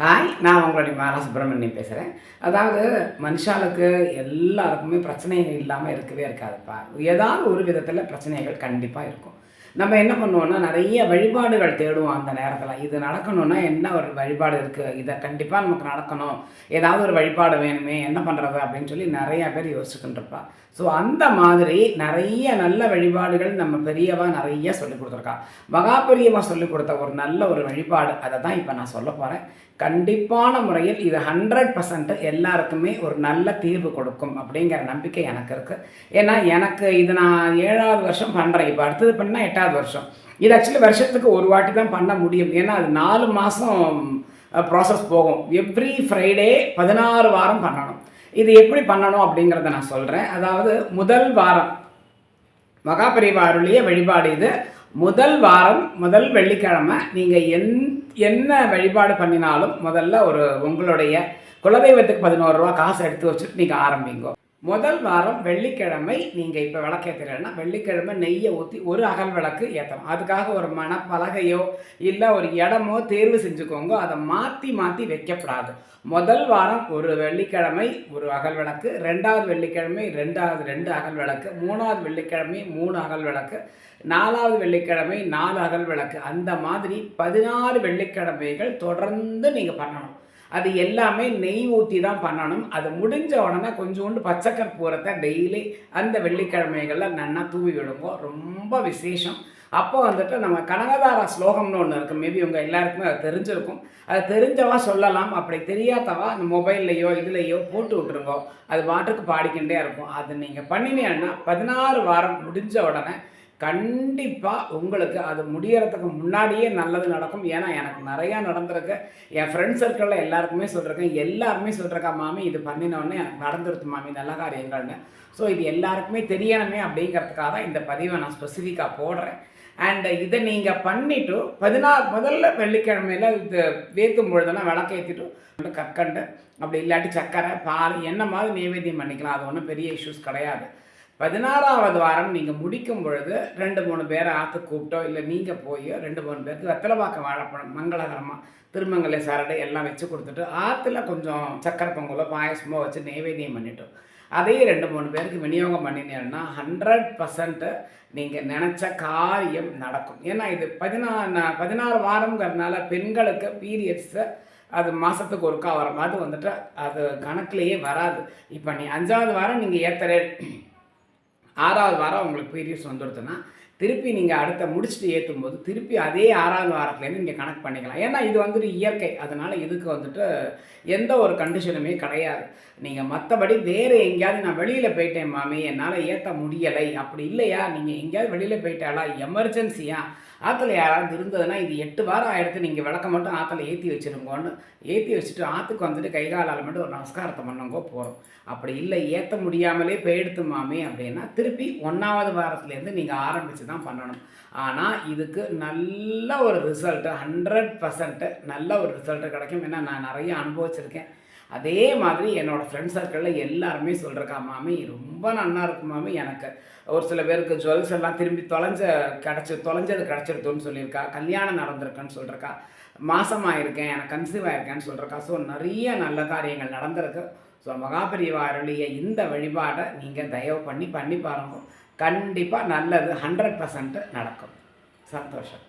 Hi நான் உங்களுடைய மாலா சுப்பிரமணியம் பேசுகிறேன் அதாவது மனுஷாளுக்கு எல்லாருக்குமே பிரச்சனைகள் இல்லாமல் இருக்கவே இருக்காதுப்பா. ஏதாவது ஒரு விதத்தில் பிரச்சனைகள் கண்டிப்பாக இருக்கும். நம்ம என்ன பண்ணுவோம்னா நிறைய வழிபாடுகள் தேடுவோம் அந்த நேரத்தில். இது நடக்கணும்னா என்ன ஒரு வழிபாடு இருக்குது இதை கண்டிப்பாக நமக்கு நடக்கணும். ஏதாவது ஒரு வழிபாடு வேணுமே என்ன பண்ணுறது அப்படின்னு சொல்லி நிறையா பேர் யோசிச்சுக்கிட்டுருப்பா ஸோ அந்த மாதிரி நிறைய நல்ல வழிபாடுகள் நம்ம பெரியவா நிறைய சொல்லி கொடுத்துருக்கா. மகா பெரியவா சொல்லி கொடுத்த ஒரு நல்ல ஒரு வழிபாடு அதை தான் இப்போ நான் சொல்ல போகிறேன் கண்டிப்பான முறையில் இது ஹண்ட்ரட் பர்சன்ட் எல்லாருக்குமே ஒரு நல்ல தீர்வு கொடுக்கும் அப்படிங்கிற நம்பிக்கை எனக்கு இருக்குது ஏன்னா எனக்கு இது நான் ஏழாவது வருஷம் பண்ணுறேன் இப்போ அடுத்தது பண்ணால் எட்டாவது வருஷம். இது ஆக்சுவலி வருஷத்துக்கு ஒரு வாட்டி தான் பண்ண முடியும். ஏன்னா அது நாலு மாதம் ப்ராசஸ் போகும். எவ்ரி ஃப்ரைடே பதினாறு வாரம் பண்ணணும். இது எப்படி பண்ணணும் அப்படிங்கிறத நான் சொல்கிறேன் அதாவது முதல் வாரம். மகாபரிவா வழிபாடு இது. முதல் வாரம் முதல் வெள்ளிக்கிழமை நீங்கள் எந் என்ன வழிபாடு பண்ணினாலும் முதல்ல ஒரு உங்களுடைய குலதெய்வத்துக்கு பதினோரு ரூபா காசு எடுத்து வச்சுட்டு நீங்கள் ஆரம்பிங்க. முதல் வாரம் வெள்ளிக்கிழமை நீங்கள் இப்போ விளக்கேற்றுறேன்னா வெள்ளிக்கிழமை நெய்யை ஊற்றி ஒரு அகல் விளக்கு ஏற்றணும் அதுக்காக ஒரு மணப்பலகையோ இல்லை ஒரு இடமோ தேர்வு செஞ்சுக்கோங்க. அதை மாற்றி மாற்றி வைக்கப்படாது. முதல் வாரம் ஒரு வெள்ளிக்கிழமை ஒரு அகல் விளக்கு ரெண்டாவது வெள்ளிக்கிழமை ரெண்டாவது ரெண்டு அகல் விளக்கு மூணாவது வெள்ளிக்கிழமை மூணு அகல் விளக்கு நாலாவது வெள்ளிக்கிழமை நாலு அகல் விளக்கு. அந்த மாதிரி பதினாறு வெள்ளிக்கிழமைகள் தொடர்ந்து நீங்கள் பண்ணணும். அது எல்லாமே நெய் ஊற்றி தான் பண்ணணும். அது முடிஞ்ச உடனே கொஞ்சோண்டு பச்சை கற்பூரத்தை டெய்லி அந்த வெள்ளிக்கிழமைகளில் நன்னா தூவி விடுங்க. ரொம்ப விசேஷம். அப்போ வந்துட்டு நம்ம கனகதாரா ஸ்லோகம்னு ஒன்று இருக்குது மேபி உங்கள் எல்லாருக்குமே அது தெரிஞ்சிருக்கும். அது தெரிஞ்சவா சொல்லலாம். அப்படி தெரியாதவா அந்த மொபைல்லையோ இதுலேயோ போட்டு விட்ருங்கோ அது பாட்டுக்கு பாடிக்கிட்டே இருக்கும். அது நீங்கள் பண்ணினீங்கன்னா பதினாறு வாரம் முடிஞ்ச உடனே கண்டிப்பாக உங்களுக்கு அது முடியறதுக்கு முன்னாடியே நல்லது நடக்கும். ஏன்னா எனக்கு நிறையா நடந்திருக்கு. என் ஃப்ரெண்ட்ஸ் சர்க்கிளில் எல்லாருக்குமே சொல்லியிருக்கேன் எல்லாருமே சொல்கிறக்கா மாமி இது பண்ணினோடனே எனக்கு நடந்துருது மாமி. நல்ல காரியங்கள்னு. ஸோ இது எல்லாருக்குமே தெரியணுமே அப்படிங்கிறதுக்காக தான் இந்த பதிவை நான் ஸ்பெசிஃபிக்காக போடுறேன். அண்ட் இதை நீங்கள் பண்ணிவிட்டு பதினாறு முதல்ல வெள்ளிக்கிழமையில் இது வேத்தும் பொழுதுனா விளக்கேற்றிட்டு கற்கண்டு அப்படி இல்லாட்டி சர்க்கரை பால் என்ன மாதிரி நைவேத்தியம் பண்ணிக்கலாம். அது ஒன்றும் பெரிய இஷ்யூஸ் கிடையாது. பதினாறாவது வாரம் நீங்கள் முடிக்கும் பொழுது ரெண்டு மூணு பேரை ஆற்று கூப்பிட்டோ இல்லை நீங்கள் போய் ரெண்டு மூணு பேருக்கு வெத்தலைப்பாக்கம் வாழைப்பழம் மங்களகரமாக திருமங்கலை சரடை எல்லாம் வச்சு கொடுத்துட்டு ஆற்றுல கொஞ்சம் சக்கரை பொங்கலோ பாயசமோ வச்சு நைவேத்தியம் பண்ணிட்டோம். அதையும் ரெண்டு மூணு பேருக்கு விநியோகம் பண்ணினீங்கன்னா ஹண்ட்ரட் பர்சன்ட்டு நீங்கள் நினச்ச காரியம் நடக்கும். ஏன்னா இது பதினாறு பதினாறு வாரங்கிறதுனால பெண்களுக்கு பீரியட்ஸை அது மாதத்துக்கு ஒருக்கா வர மாதிரி வந்துட்டு அது கணக்குலேயே வராது. இப்போ நீ அஞ்சாவது வாரம் நீங்கள் ஏற்றுற ஆறாவது வாரம் உங்களுக்கு பீரியட்ஸ் வந்துடுதுன்னா திருப்பி நீங்கள் அடுத்த முடிச்சுட்டு ஏற்றும் போது திருப்பி அதே ஆறாவது வாரத்துலேருந்து நீங்கள் கணக்கு பண்ணிக்கலாம். ஏன்னா இது வந்துட்டு இயற்கை. அதனால் இதுக்கு வந்துட்டு எந்த ஒரு கண்டிஷனுமே கிடையாது. நீங்கள் மற்றபடி வேறு எங்கேயாவது நான் வெளியில் போயிட்டேன் மாமி என்னால் ஏற்ற முடியலை. அப்படி இல்லையா? நீங்கள் எங்கேயாவது வெளியில் போயிட்டாலா எமர்ஜென்சியாக ஆற்றுல யாராவது இருந்ததுன்னா இது எட்டு வாரம் ஆகிடுத்து நீங்கள் விளக்க மட்டும் ஆற்றுல ஏற்றி வச்சுருங்கோன்னு ஏற்றி வச்சுட்டு ஆற்றுக்கு வந்துட்டு கை காலால் மட்டும் ஒரு நமஸ்காரத்தை பண்ணுங்கோ போகிறோம் அப்படி இல்லை ஏற்ற முடியாமலே போயிடுத்து மாமே அப்படின்னா திருப்பி ஒன்றாவது வாரத்துலேருந்து நீங்கள் ஆரம்பித்து தான் பண்ணணும். ஆனால் இதுக்கு நல்ல ஒரு ரிசல்ட்டு ஹண்ட்ரட் பர்சன்ட்டு நல்ல ஒரு ரிசல்ட்டு கிடைக்கும். ஏன்னா நான் நிறைய அனுபவிச்சிருக்கேன். அதே மாதிரி என்னோடய ஃப்ரெண்ட் சர்க்கிளில் எல்லாருமே சொல்கிறக்கா மாமி ரொம்ப நல்லா இருக்கு மாமி எனக்கு ஒரு சில பேருக்கு ஜுவல்ஸ் எல்லாம் திரும்பி தொலைஞ்ச கிடச்சி தொலைஞ்சது கிடச்சிருத்தோன்னு சொல்லியிருக்கா கல்யாணம் நடந்திருக்குன்னு சொல்கிறக்கா மாசமாக இருக்கேன் எனக்கு கன்சீவ் ஆயிருக்கேன்னு சொல்கிறக்கா ஸோ நிறைய நல்ல காரியங்கள் நடந்திருக்கு. ஸோ மகாபரிவா அருளிய இந்த வழிபாடை நீங்கள் தயவு பண்ணி பண்ணி பாருங்க. கண்டிப்பாக நல்லது ஹண்ட்ரட் பர்சன்ட்டு நடக்கும். சந்தோஷம்.